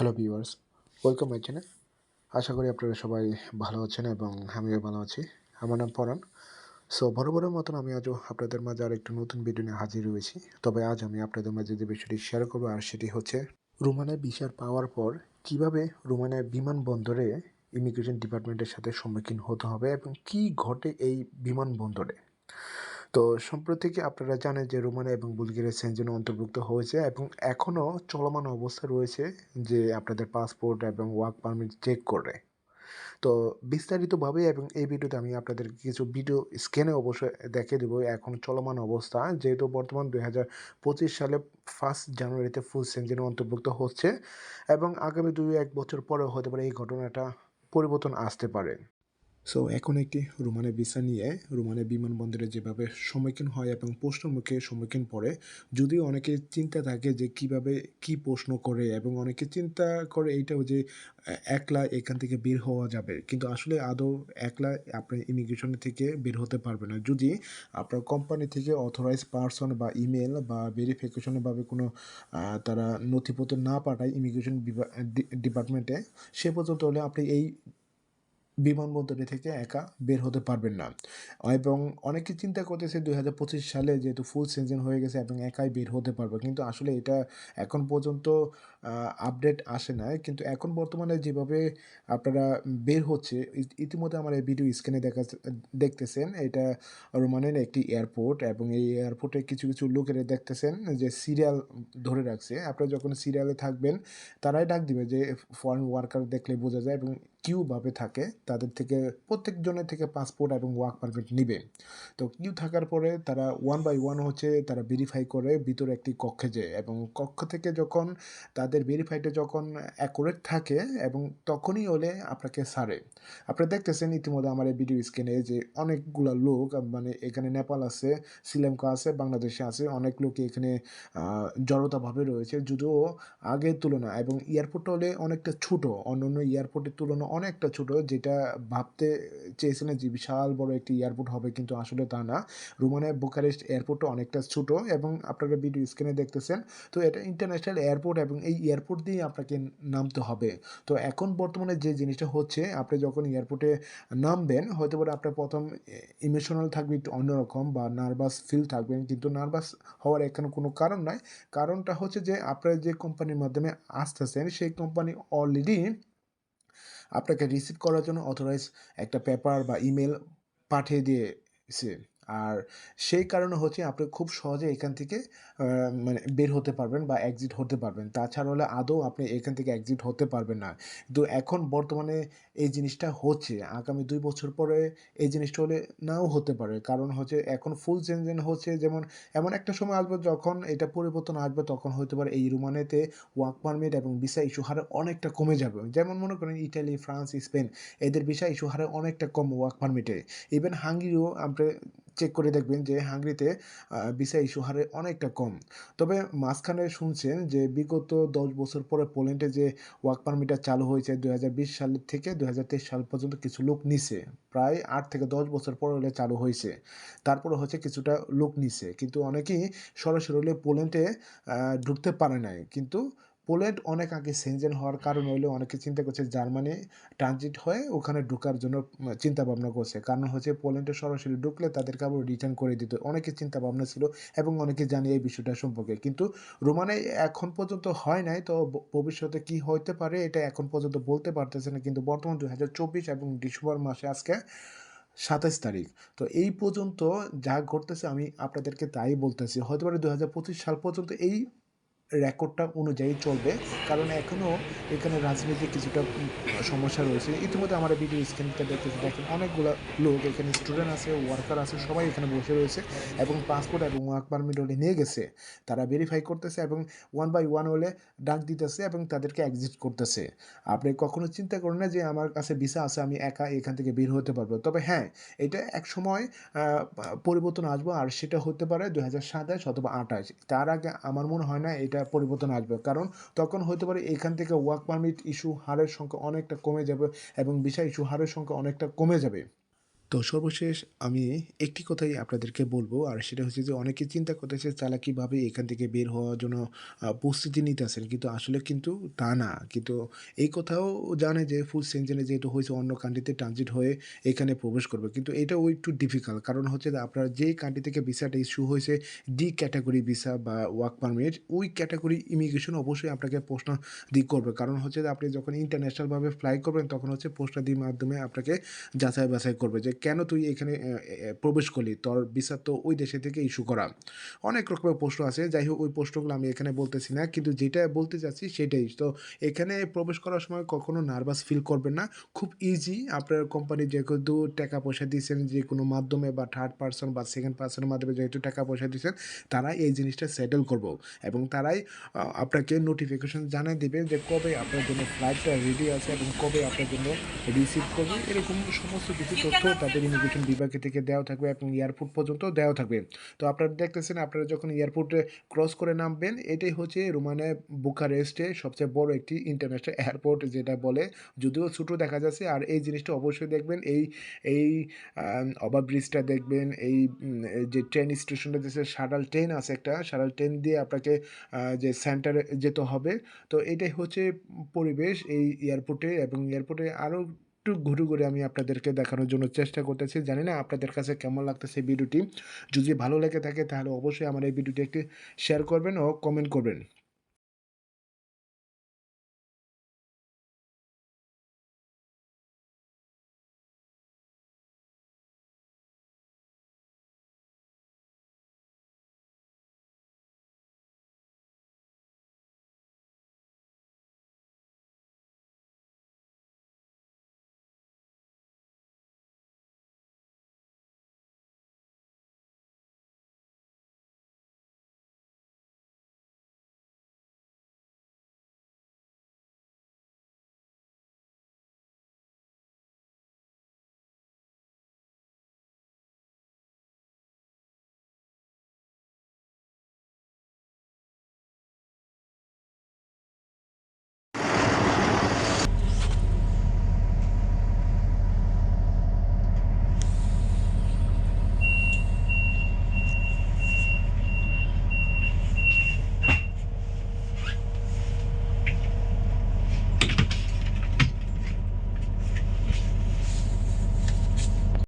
Hello viewers welcome my channel আশা করি আপনারা সবাই ভালো আছেন এবং আমিও ভালো আছি। আমার নাম পরাণ। সো বড় বরাবরের মতন আমি আজও আপনাদের মাঝে আর একটু নতুন ভিডিও নিয়ে হাজির রয়েছি। তবে আজ আমি আপনাদের মাঝে যে বিষয়টি শেয়ার করব, আর সেটি হচ্ছে রোমানের ভিসার পাওয়ার পর কীভাবে রোমানের বিমানবন্দরে ইমিগ্রেশন ডিপার্টমেন্টের সাথে সম্মুখীন হতে হবে এবং কি ঘটে এই বিমানবন্দরে? তো সম্প্রতি আপনারা জানেন যে রোমানিয়া এবং বুলগেরিয়া সেনজেনে অন্তর্ভুক্ত হয়েছে এবং এখনও চলমান অবস্থা রয়েছে যে আপনাদের পাসপোর্ট এবং ওয়ার্ক পারমিট চেক করে। তো বিস্তারিতভাবে এবং এই ভিডিওতে আমি আপনাদের কিছু ভিডিও স্ক্যানে অবশ্যই দেখে দেবো এখন চলমান অবস্থা। যেহেতু বর্তমান দুই হাজার পঁচিশ সালে ফার্স্ট জানুয়ারিতে ফুল সেঞ্জনে অন্তর্ভুক্ত হচ্ছে এবং আগামী দুই এক বছর পরে হতে পারে এই ঘটনাটা পরিবর্তন আসতে পারে। সো এখন একটি রোমানের ভিসা নিয়ে রোমানের বিমানবন্দরে যেভাবে সম্মুখীন হয় এবং প্রশ্নের মুখে সম্মুখীন পড়ে, যদিও অনেকে চিন্তা থাকে যে কীভাবে কি প্রশ্ন করে এবং অনেকে চিন্তা করে এইটাও যে একলা এখান থেকে বের হওয়া যাবে। কিন্তু আসলে আদৌ একলা আপনি ইমিগ্রেশন থেকে বের হতে পারবে না। যদি আপনার কোম্পানি থেকে অথরাইজ পার্সন বা ইমেল বা ভেরিফিকেশনভাবে কোনো তারা নথিপত্র না পাঠায় ইমিগ্রেশন ডিপার্টমেন্টে সে পর্যন্ত হলে আপনি এই বিমানবন্দরে থেকে একা বের হতে পারবেন না। এবং অনেকে চিন্তা করতেছে দুই হাজার পঁচিশ সালে যেহেতু ফুল সিজন হয়ে গেছে এবং একাই বের হতে পারবে। কিন্তু আসলে এটা এখন পর্যন্ত আপডেট আসে না কিন্তু এখন বর্তমানে যেভাবে আপনারা বের হচ্ছে ইতিমধ্যে আমার এই ভিডিও স্ক্রিনে দেখা দেখতেছেন, এটা রোমানের একটি এয়ারপোর্ট এবং এই এয়ারপোর্টে কিছু কিছু লোকেরা দেখতেছেন যে সিরিয়াল ধরে রাখছে। আপনারা যখন সিরিয়ালে থাকবেন, তারাই ডাক দিবে যে ফরেন ওয়ার্কার দেখলে বোঝা যায় এবং কিউভাবে থাকে, তাদের থেকে, প্রত্যেকজনের থেকে পাসপোর্ট এবং ওয়ার্ক পারমিট নিবে। তো কিউ থাকার পরে তারা ওয়ান বাই ওয়ান হচ্ছে, তারা ভেরিফাই করে, ভিতরে একটি কক্ষে যায় এবং কক্ষ থেকে যখন তাদের ভেরিফাইটা যখন অ্যাকুরেট থাকে এবং তখনই হলে আপনাকে সারে আপনারা দেখতেছেন ইতিমধ্যে আমার এই ভিডিও স্ক্রিনে যে অনেকগুলো লোক মানে এখানে নেপাল আছে, শ্রীলঙ্কা আছে, বাংলাদেশে আছে, অনেক লোক এখানে জড়তাভাবে রয়েছে, যদিও আগের তুলনা এবং এয়ারপোর্টটা হলে অনেকটা ছোট অন্য অন্য এয়ারপোর্টের তুলনা অনেকটা ছোট, যেটা ভাবতে চেয়েছিলেন যে বিশাল বড় একটি এয়ারপোর্ট হবে, কিন্তু আসলে তা না। রোমানের বুকারেস্ট এয়ারপোর্টটা অনেকটা ছোট এবং আপনারা ভিডিও স্ক্রিনে দেখতেছেন। তো এটা ইন্টারন্যাশনাল এয়ারপোর্ট এবং এই এয়ারপোর্ট দিয়ে আপনাকে নামতে হবে। তো এখন বর্তমানে যে জিনিসটা হচ্ছে, আপনি যখন এয়ারপোর্টে নামবেন হয়তো পারে আপনার প্রথম ইমোশনাল থাকবে একটু অন্যরকম বা নার্ভাস ফিল থাকবেন কিন্তু নার্ভাস হওয়ার এখানে কোনো কারণ নাই। কারণটা হচ্ছে যে, আপনারা যে কোম্পানির মাধ্যমে আসতেছেন, সেই কোম্পানি অলরেডি আপনাকে রিসিভ করার জন্য অথরাইজ একটা পেপার বা ইমেল পাঠিয়ে দিয়েছে। আর সেই কারণে হচ্ছে আপনি খুব সহজে এখান থেকে মানে বের হতে পারবেন বা এক্সিট হতে পারবেন। তাছাড়া হলে আদৌ আপনি এখান থেকে এক্সিট হতে পারবেন না। কিন্তু এখন বর্তমানে এই জিনিসটা হচ্ছে, আগামী দুই বছর পরে এই জিনিসটা হলে নাও হতে পারে। কারণ হচ্ছে এখন ফুল চেঞ্জেন হচ্ছে, যেমন, এমন একটা সময় আসবে যখন এটা পরিবর্তন আসবে, তখন হতে পারে এই রুমানেতে ওয়ার্ক পারমিট এবং ভিসা ইস্যু হারে অনেকটা কমে যাবে। যেমন মনে করেন ইটালি, ফ্রান্স, স্পেন, এদের ভিসা ইস্যু হারে অনেকটা কম ওয়ার্ক পারমিটে ইভেন হাঙ্গিরিও আপনি চেক করে দেখবেন যে হাঙ্গরিতে ভিসা ইস্যু হারে অনেকটা কম। তবে মাঝখানে শুনছেন যে বিগত দশ বছর পরে পোল্যান্ডে যে ওয়ার্ক পারমিটার চালু হয়েছে দু হাজার বিশ সাল থেকে দু হাজার তেইশ সাল পর্যন্ত কিছু লোক নিছে। প্রায় আট থেকে দশ বছর পরে হলে চালু হয়েছে। তারপরে হচ্ছে কিছুটা লোক নিছে। কিন্তু অনেকেই সরাসরি পোল্যান্ডে ঢুকতে পারে নাই। কিন্তু পোল্যান্ড অনেক আগে সেনজেন হওয়ার কারণ হইলে অনেকে চিন্তা করছে জার্মানি ট্রানজিট হয়ে ওখানে ঢোকার জন্য চিন্তা ভাবনা করছে। কারণ হচ্ছে পোল্যান্ডে সরাসরি ঢুকলে তাদেরকে আবার রিটার্ন করে দিত। অনেকে চিন্তা ভাবনা ছিল এবং অনেকে জানে এই বিষয়টা সম্পর্কে। কিন্তু রোমানে এখন পর্যন্ত হয় নাই, তো ভবিষ্যতে কি হইতে পারে এটা এখন পর্যন্ত বলতে পারতেছে না। কিন্তু বর্তমান দু হাজার চব্বিশ এবং ডিসেম্বর মাসে আজকে সাতাইশ তারিখ। তো এই পর্যন্ত যা ঘটতেছে আমি আপনাদেরকে তাই বলতেছি। হয়তো পারে দু হাজার পঁচিশ সাল পর্যন্ত এই রেকর্ডটা অনুযায়ী চলবে। কারণ এখনও এখানে রাজনীতির কিছুটা সমস্যা রয়েছে। ইতিমধ্যে আমরা ভিডিও স্ক্রিনটা দেখতেছি দেখেন, অনেকগুলো লোক, এখানে স্টুডেন্ট আছে ওয়ার্কার আছে, সবাই এখানে বসে রয়েছে এবং পাসপোর্ট এবং ওয়ার্ক পারমিট হলে নিয়ে গেছে। তারা ভেরিফাই করতেছে এবং ওয়ান বাই ওয়ান হলে ডাক দিতেছে এবং তাদেরকে এক্সিট করতেছে। আপনি কখনো চিন্তা করেন না যে আমার কাছে ভিসা আছে, আমি একা এখান থেকে বের হতে পারব। তবে হ্যাঁ এটা এক সময় পরিবর্তন আসব আর সেটা হতে পারে দু হাজার সাতাশ অথবা আঠাশ। তার আগে আমার মনে হয় না এটা পরিবর্তন আসবে। কারণ তখন হতে পারে এখান থেকে ওয়ার্ক পারমিট ইস্যু হারের সংখ্যা অনেকটা কমে যাবে এবং ভিসা ইস্যু হারের সংখ্যা অনেকটা কমে যাবে। তো সর্বশেষ আমি একটি কথাই আপনাদেরকে বলব, আর সেটা হচ্ছে যে অনেকে চিন্তা করতেছে তারা কীভাবে এখান থেকে বের হওয়ার জন্য প্রস্তুতি নিতেছেন। কিন্তু আসলে কিন্তু তা না। কিন্তু এই কথাও জানে যে ফুড সেনজেনে যেহেতু হয়েছে, অন্য কান্ট্রিতে ট্রানজিট হয়ে এখানে প্রবেশ করবে। কিন্তু এটাও একটু ডিফিকাল্ট। কারণ হচ্ছে যে আপনার যেই কান্ট্রি থেকে ভিসাটা ইস্যু হয়েছে ডি ক্যাটেগরি ভিসা বা ওয়ার্ক পারমিট ওই ক্যাটাগরি ইমিগ্রেশন অবশ্যই আপনাকে প্রশ্নাদি করবে। কারণ হচ্ছে যে আপনি যখন ইন্টারন্যাশনালভাবে ফ্লাই করবেন, তখন হচ্ছে প্রশ্নাদির মাধ্যমে আপনাকে যাচাই বাছাই করবে যে কেন তুই এখানে প্রবেশ করলি? তোর ভিসা তো ওই দেশে থেকে ইস্যু করা। অনেক রকমের প্রশ্ন আছে। যাই হোক ওই প্রশ্নগুলো আমি এখানে বলতেছি না। কিন্তু যেটা বলতে চাচ্ছি সেটাই। তো এখানে প্রবেশ করার সময় কখনো নার্ভাস ফিল করবেন না। খুব ইজি আপনার কোম্পানি যেহেতু টাকা পয়সা দিয়েছেন যে কোনো মাধ্যমে বা থার্ড পারসন বা সেকেন্ড পারসনের মাধ্যমে যেহেতু টাকা পয়সা দিয়েছেন, তারাই এই জিনিসটা সেটেল করব। এবং তারাই আপনাকে নোটিফিকেশন জানিয়ে দিবে যে কবে আপনার জন্য ফ্লাইটটা রেডি আছে এবং কবে আপনার জন্য রিসিভ করবে। এরকম সমস্ত কিছু তথ্য তাদের ইমিগ্রেশন বিভাগে থেকে দেওয়া থাকবে এবং এয়ারপোর্ট পর্যন্ত দেওয়া থাকবে। তো আপনারা দেখতেছেন আপনারা যখন এয়ারপোর্টে ক্রস করে নামবেন এটাই হচ্ছে রোমানিয়া বুকারেস্টে সবচেয়ে বড় একটি ইন্টারন্যাশনাল এয়ারপোর্ট যেটা বলে। যদিও ছোটো দেখা যাচ্ছে আর এই জিনিসটা অবশ্যই দেখবেন এই এই আ ওভারব্রিজটা দেখবেন, এই যে ট্রেন স্টেশনটা দিছে শাটল ট্রেন আছে একটা। শাটল ট্রেন দিয়ে আপনাকে যে সেন্টারে যেতে হবে। তো এটাই হচ্ছে পরিবেশ এই এয়ারপোর্টে এবং এয়ারপোর্টে আরও একটু ঘুরে, ঘুরে আমি আপনাদেরকে দেখানোর জন্য চেষ্টা করতেছি। জানি না আপনাদের কাছে কেমন লাগতেছে ভিডিওটি। যদি ভালো লেগে থাকে তাহলে অবশ্যই আমার এই ভিডিওটি একটি শেয়ার করবেন ও কমেন্ট করবেন।